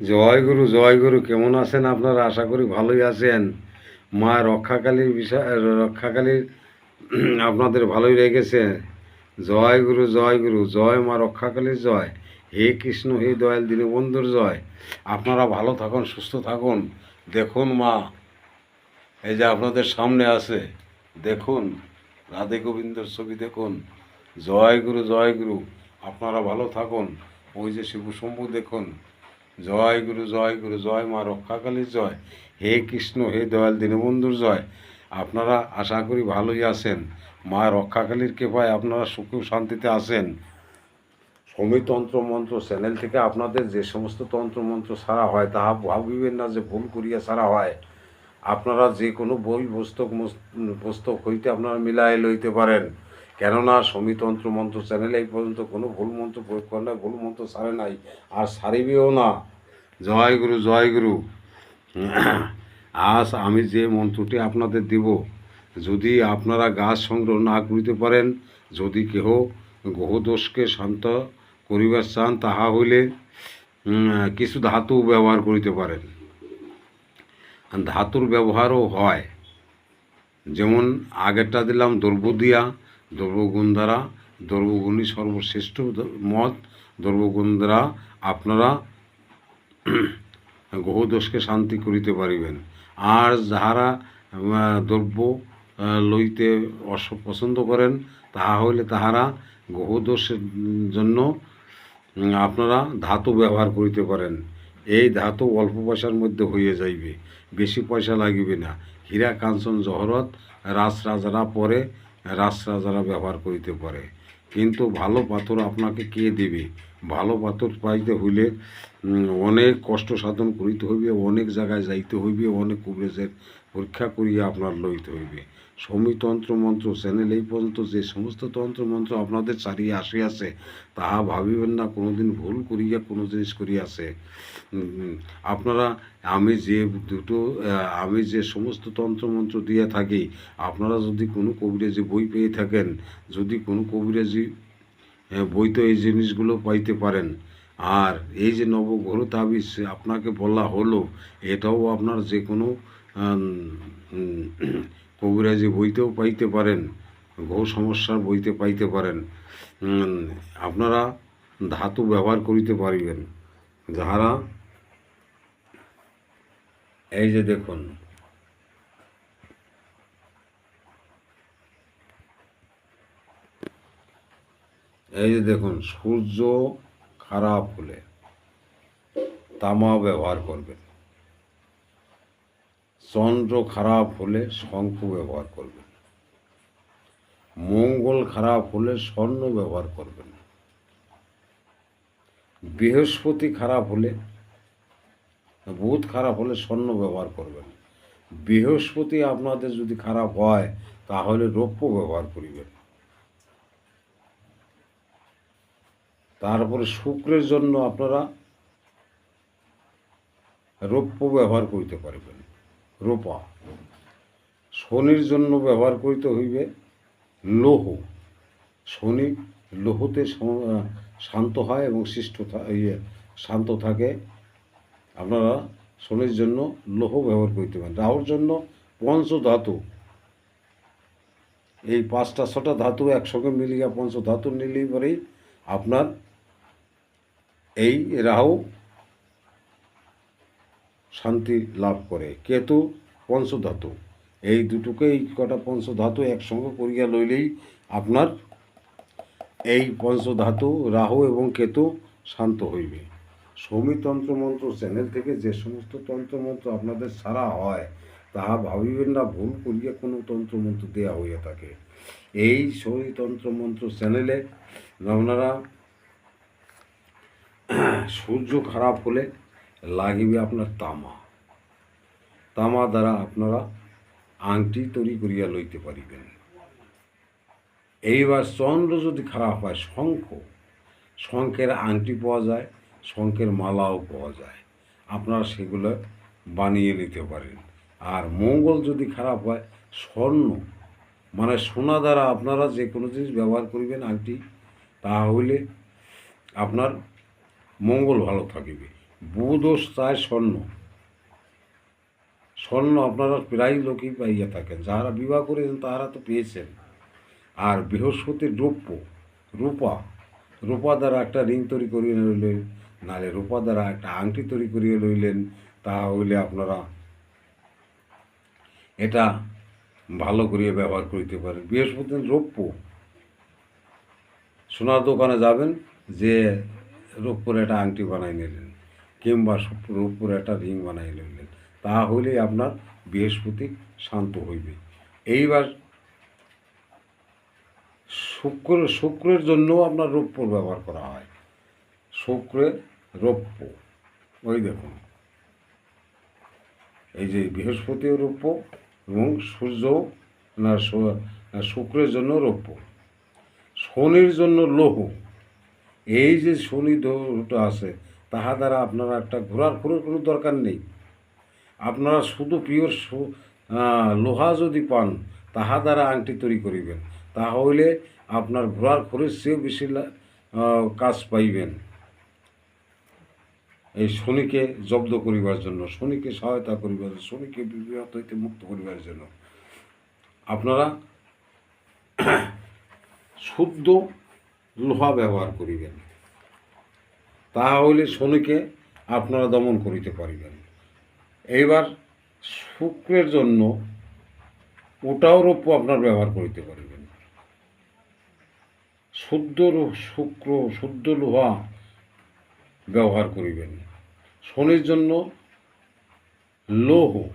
জয় গুরু জয় গুরু, কেমন আছেন আপনারা? আশা করি ভালোই আছেন। মা রক্ষাকালীর বিষয়, রক্ষাকালীর আপনাদের ভালোই রেখেছে জয় গুরু জয় গুরু, জয় মা রক্ষাকালীর জয়। হে কৃষ্ণ, হে দয়াল, দীনবন্ধুর জয়। আপনারা ভালো থাকুন, সুস্থ থাকুন। দেখুন মা, এই যে আপনাদের সামনে আছে, দেখুন, রাধে গোবিন্দর ছবি দেখুন। জয় গুরু জয় গুরু, আপনারা ভালো থাকুন। ওই যে শিব শম্ভু দেখুন। জয় গুরু জয় গুরু, জয় মা রক্ষাকালীর জয়। হে কৃষ্ণ, হে দয়াল দীনবন্ধুর জয়। আপনারা আশা করি ভালোই আছেন। মা রক্ষাকালীর কৃপায় আপনারা সুখ শান্তিতে আছেন। সমী তন্ত্র মন্ত্র চ্যানেল থেকে আপনাদের যে সমস্ত তন্ত্র মন্ত্র সারা হয়, তাহা ভাবিবেন না যে ভুল করিয়া সারা হয়। আপনারা যে কোনো বই, পুস্তক পুস্তক হইতে আপনারা মিলাই লইতে পারেন। কেননা সমীতন্ত্র মন্ত্র চ্যানেলে এই পর্যন্ত কোনো ভুল মন্ত্র প্রয়োগ করে না ভুল মন্ত্র সারে নাই, আর সারিবেও না। জয় গুরু জয় গুরু আজ আমি যে মন্ত্রটি আপনাদের দিব, যদি আপনারা গাছ সংগ্রহ না করিতে পারেন, যদি কেহ গ্রহদোষকে শান্ত করিবার চান, তাহা হইলে কিছু ধাতু ব্যবহার করিতে পারেন। ধাতুর ব্যবহারও হয়। যেমন আগেরটা দিলাম, দ্রব্যদিয়া দ্রব্যগুণ দ্বারা দ্রব্যগুণই সর্বশ্রেষ্ঠ মত দ্রব্যগুণ দ্বারা আপনারা গ্রহদোষকে শান্তি করিতে পারিবেন। আর যাহারা দ্রব্য লইতে অস, পছন্দ করেন, তাহা হইলে তাহারা গ্রহদোষের জন্য আপনারা ধাতু ব্যবহার করিতে পারেন। এই ধাতু অল্প পয়সার মধ্যে হইয়া যাইবে, বেশি পয়সা লাগিবে না। হীরা, কাঞ্চন, জহরত, রাস রাজারা পরে রাস রাজারা ব্যবহার করিতে পারে। কিন্তু ভালো পাথর আপনাকে কে দেবে? ভালো পাথর পাইতে হইলে অনেক কষ্ট সাধন করিতে হইবে, অনেক জায়গায় যাইতে হইবে, অনেক কুবরেজের পরীক্ষা করিয়া আপনার লইতে হইবে। সমীতন্ত্র মন্ত্র চ্যানেল এই পর্যন্ত যে সমস্ত তন্ত্র মন্ত্র আপনাদের চারিয়ে আসিয়াছে, তাহা ভাবিবেন না, কোনোদিন ভুল করিয়া কোনো জিনিস করিয়াছে। আপনারা, আমি যে দুটো আমি যে সমস্ত তন্ত্রমন্ত্র দিয়ে থাকি, আপনারা যদি কোনো কবিরাজি বই পেয়ে থাকেন, যদি কোনো কবিরাজি বইতে এই জিনিসগুলো পাইতে পারেন আর এই যে নবগ্রহ তাবিজ আপনাকে বলা হলো, এটাও আপনার যে কোনো কবিরাজি বইতেও পাইতে পারেন বহু সমস্যার বইতে পাইতে পারেন। আপনারা ধাতু ব্যবহার করিতে পারিবেন। যাহারা, এই যে দেখুন, এই যে দেখুন, সূর্য খারাপ হলে তামা ব্যবহার করবেন। চন্দ্র খারাপ হলে শঙ্খ ব্যবহার করবেন। মঙ্গল খারাপ হলে স্বর্ণ ব্যবহার করবেন। বৃহস্পতি খারাপ হলে, বুধ খারাপ হলে স্বর্ণ ব্যবহার করবেন। বৃহস্পতি আপনাদের যদি খারাপ হয়, তাহলে রৌপ্য ব্যবহার করিবেন। তারপরে শুক্রের জন্য আপনারা রৌপ্য ব্যবহার করিতে পারবেন। রোপা। শনির জন্য ব্যবহার করিতে হইবে লৌহ। শনি লৌহতে শান্ত হয় এবং সৃষ্ট ইয়ে শান্ত থাকে। আপনারা শনির জন্য লৌহ ব্যবহার করতে পারেন। রাহুর জন্য পঞ্চ ধাতু এই পাঁচটা, ছটা ধাতু একসঙ্গে মিলিয়ে পঞ্চধাতু নিলেই পরেই আপনার এই রাহু শান্তি লাভ করে। কেতু, পঞ্চধাতু। এই দুটোকে এই কটা পঞ্চধাতু একসঙ্গে করিয়া লইলেই আপনার এই পঞ্চধাতু, রাহু এবং কেতু শান্ত হইবে। সৌমিতন্ত্র মন্ত্র চ্যানেল থেকে যে সমস্ত তন্ত্রমন্ত্র আপনাদের সারা হয়, তাহা ভাবিবেন না, ভুল করিয়া কোনো তন্ত্রমন্ত্র দেওয়া হইয়া থাকে। এই সৌমিতন্ত্র মন্ত্র চ্যানেলে আপনারা সূর্য খারাপ হলে লাগিবে আপনার তামা। তামা দ্বারা আপনারা আংটি তৈরি করিয়া লইতে পারিবেন। এইবার চন্দ্র যদি খারাপ হয়, শঙ্খ, শঙ্খের আংটি পাওয়া যায়, শঙ্খের মালাও পাওয়া যায়। আপনারা সেগুলো বানিয়ে নিতে পারেন। আর মঙ্গল যদি খারাপ হয়, স্বর্ণ মানে সোনা দ্বারা আপনারা যে কোনো জিনিস ব্যবহার করিবেন আংটি তা তাহলে আপনার মঙ্গল ভালো থাকিবে। বুধোষ চায় স্বর্ণ। স্বর্ণ আপনারা প্রায় লোকই পাইয়া থাকেন। যাহারা বিবাহ করেছেন তাহারা তো পেয়েছেন। আর বৃহস্পতির রৌপ্য রূপা। রূপা দ্বারা একটা রিং তৈরি করিয়ে লইলেন, নাহলে রূপা দ্বারা একটা আংটি তৈরি করিয়ে লইলেন তাহা হইলে আপনারা এটা ভালো করিয়া ব্যবহার করিতে পারেন। বৃহস্পতি রৌপ্য সোনার দোকানে যাবেন, যে রূপপুর একটা আংটি বানাই নিলেন, কিংবা রূপপুর একটা রিং বানাই নিলেন। তাহা হইলেই আপনার বৃহস্পতি শান্ত হইবে। এইবার শুক্র, শুক্রের জন্য আপনার রৌপ্য ব্যবহার করা হয়। শুক্রের রৌপ্য ওই দেখুন। এই যে বৃহস্পতি রৌপ্য এবং সূর্য না শুক্রের জন্য রৌপ্য শনির জন্য লৌহ। এই যে শনি দুটো আছে, তাহা দ্বারা আপনারা একটা ঘোরার ঘোরার কোনো দরকার নেই। আপনারা শুধু পিওর লোহা যদি পান, তাহা দ্বারা আংটি তৈরি করিবেন। তাহলে আপনার ঘোরার খরচ চেয়েও বেশি কাজ পাইবেন। এই শনিকে জব্দ করিবার জন্য, শনিকে সহায়তা করিবার জন্য, শনিকে বিবাহ হইতে মুক্ত করিবার জন্য। আপনারা শুদ্ধ লোহা ব্যবহার করিবেন। তাহা হইলে শনিকে আপনারা দমন করিতে পারিবেন। এইবার শুক্রের জন্য ওটাও রৌপ্য আপনার ব্যবহার করিতে পারিবেন। শুদ্ধ শুক্র, শুদ্ধ লোহা ব্যবহার করিবেন। শনির জন্য লৌহ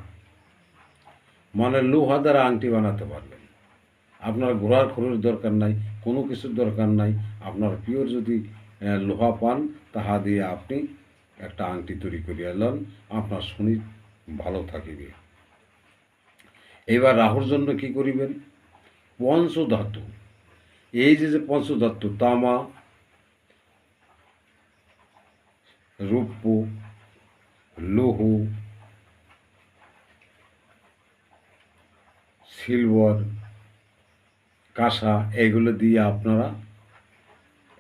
মানে লোহা দ্বারা আংটি বানাতে পারবেন। আপনার ঘোড়ার খরচ দরকার নাই, কোনো কিছুর দরকার নাই। আপনার পিওর যদি লোহা পান, তাহা দিয়ে আপনি একটা আংটি তৈরি করিয়া লন। আপনার শনি ভালো থাকিবে। এবার রাহুর জন্য কি করিবেন? পঞ্চধাতু। এই যে যে পঞ্চধাতু, তামা রূপ্য লৌহ, সিলভার কাঁসা এগুলো দিয়ে আপনারা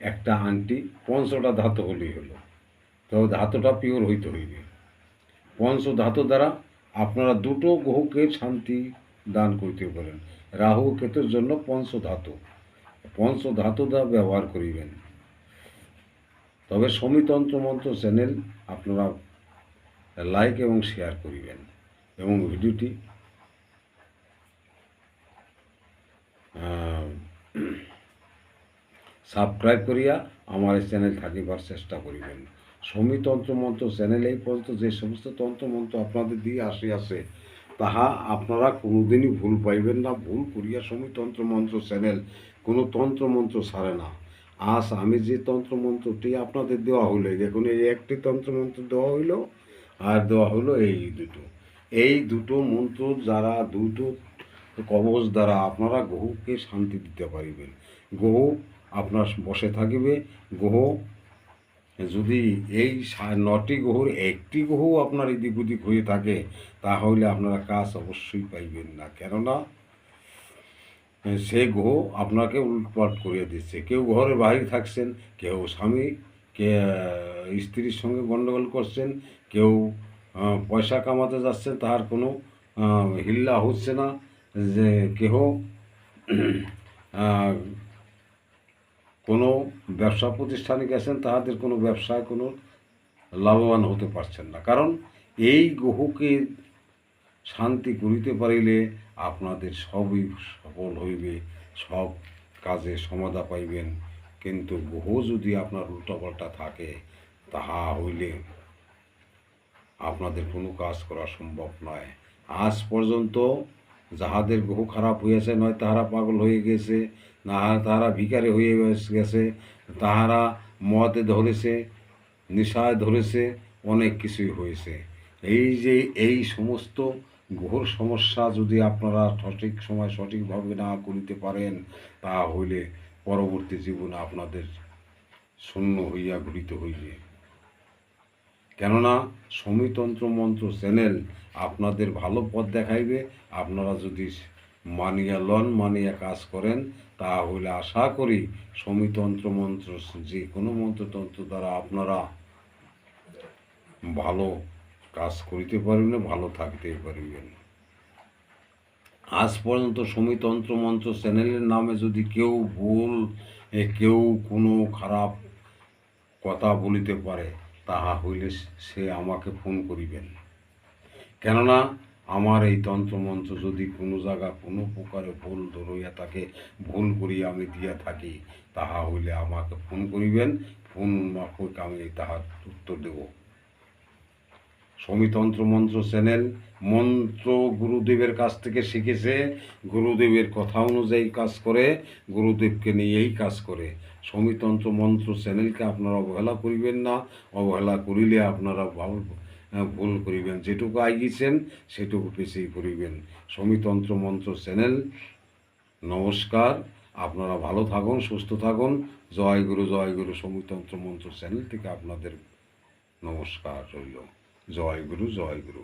একটা আংটি, পঞ্চটা ধাতু হলেই হলো। তো ধাতুটা পিওর হইতে হইবে। পঞ্চ ধাতু দ্বারা আপনারা দুটো গ্রহকে শান্তি দান করতে পারেন। রাহু কেতুর জন্য পঞ্চ ধাতু। পঞ্চ ধাতু দ্বারা ব্যবহার করিবেন। তবে সমিতন্ত্র মন্ত্র চ্যানেল আপনারা লাইক এবং শেয়ার করিবেন এবং ভিডিওটি সাবস্ক্রাইব করিয়া আমার এই চ্যানেল থাকিবার চেষ্টা করিবেন। সমী তন্ত্রমন্ত্র চ্যানেল এই পর্যন্ত যে সমস্ত তন্ত্রমন্ত্র আপনাদের দিয়ে আসিয়াছে, তাহা আপনারা কোনোদিনই ভুল পাইবেন না। ভুল করিয়া সমী তন্ত্রমন্ত্র চ্যানেল কোনো তন্ত্রমন্ত্র ছাড়ে না। আজ আমি যে তন্ত্রমন্ত্রটি আপনাদের দেওয়া হইল দেখুন, এই একটি তন্ত্রমন্ত্র দেওয়া হইল, আর দেওয়া হলো এই দুটো। এই দুটো মন্ত্র যারা দুটো কবচ দ্বারা আপনারা গ্রহকে শান্তি দিতে পারিবেন। গ্রহ আপনার বসে থাকিবে। গ্রহ যদি এই নটি গ্রহর একটি গ্রহ আপনার এদিক ওদিক হয়ে থাকে, তাহলে আপনারা কাজ অবশ্যই পাইবেন না। কেননা, সে গ্রহ আপনাকে উল্টপাট করিয়ে দিচ্ছে। কেউ ঘরের বাইরে থাকছেন, কেউ স্বামী, কে, স্ত্রীর সঙ্গে গণ্ডগোল করছেন, কেউ পয়সা কামাতে যাচ্ছেন তার কোনো হিল্লা হচ্ছে না। যে কেহ কোনো ব্যবসা প্রতিষ্ঠানে গেছেন, তাহাদের কোনো ব্যবসায় কোনো লাভবান হতে পারছেন না। কারণ এই গ্রহকে শান্তি করিতে পারিলে আপনাদের সবই সফল হইবে, সব কাজে সমাধা পাইবেন। কিন্তু গ্রহ যদি আপনার উল্টাপাল্টা থাকে, তাহা হইলে আপনাদের কোনো কাজ করা সম্ভব নয়। আজ পর্যন্ত যাহাদের গ্রহ খারাপ হইয়াছে, নয় তাহারা পাগল হয়ে গেছে, না তাহারা ভিকারে হয়ে গেছে, তাহারা মদে ধরেছে, নেশায় ধরেছে, অনেক কিছুই হয়েছে। এই যে এই সমস্ত গ্রহর সমস্যা যদি আপনারা সঠিক সময় সঠিকভাবে না করিতে পারেন তা হইলে পরবর্তী জীবনে আপনাদের শূন্য হইয়া ঘুরিতে হইবে। কেননা সমিতন্ত্র মন্ত্র চ্যানেল আপনাদের ভালো পথ দেখাইবে। আপনারা যদি মানিয়া লন, মানিয়া কাজ করেন, তাহলে আশা করি সমিতন্ত্র মন্ত্র যে কোনো মন্ত্রতন্ত্র দ্বারা আপনারা ভালো কাজ করিতে পারবেন, ভালো থাকতে পারিবেন। আজ পর্যন্ত সমিতন্ত্র মন্ত্র চ্যানেলের নামে যদি কেউ ভুল কেউ কোনো খারাপ কথা বলিতে পারে তাহা হইলে সে আমাকে ফোন করিবেন কেননা আমার এই তন্ত্রমন্ত্র যদি কোনো জায়গা কোনো প্রকারে ভুল ধরিয়া তাকে ভুল করিয়া আমি দিয়া থাকি, তাহা হইলে আমাকে ফোন করিবেন, ফোন মাফিক আমি তাহার উত্তর দেব। সমিতন্ত্র মন্ত্র চ্যানেল মন্ত্র গুরুদেবের কাছ থেকে শিখেছে, গুরুদেবের কথা অনুযায়ী কাজ করে, গুরুদেবকে নিয়েই কাজ করে। সমিতন্ত্র মন্ত্র চ্যানেলকে আপনারা অবহেলা করিবেন না, অবহেলা করিলে আপনারা ভালো ভুল করিবেন। যেটুকু আইগিছেন, সেটুকু পিছিয়ে করিবেন সমিতন্ত্র মন্ত্র চ্যানেল, নমস্কার। আপনারা ভালো থাকুন, সুস্থ থাকুন। জয় গুরু জয় গুরু। সমিতন্ত্র মন্ত্র চ্যানেল থেকে আপনাদের নমস্কার রইল। জয় গুরু জয় গুরু।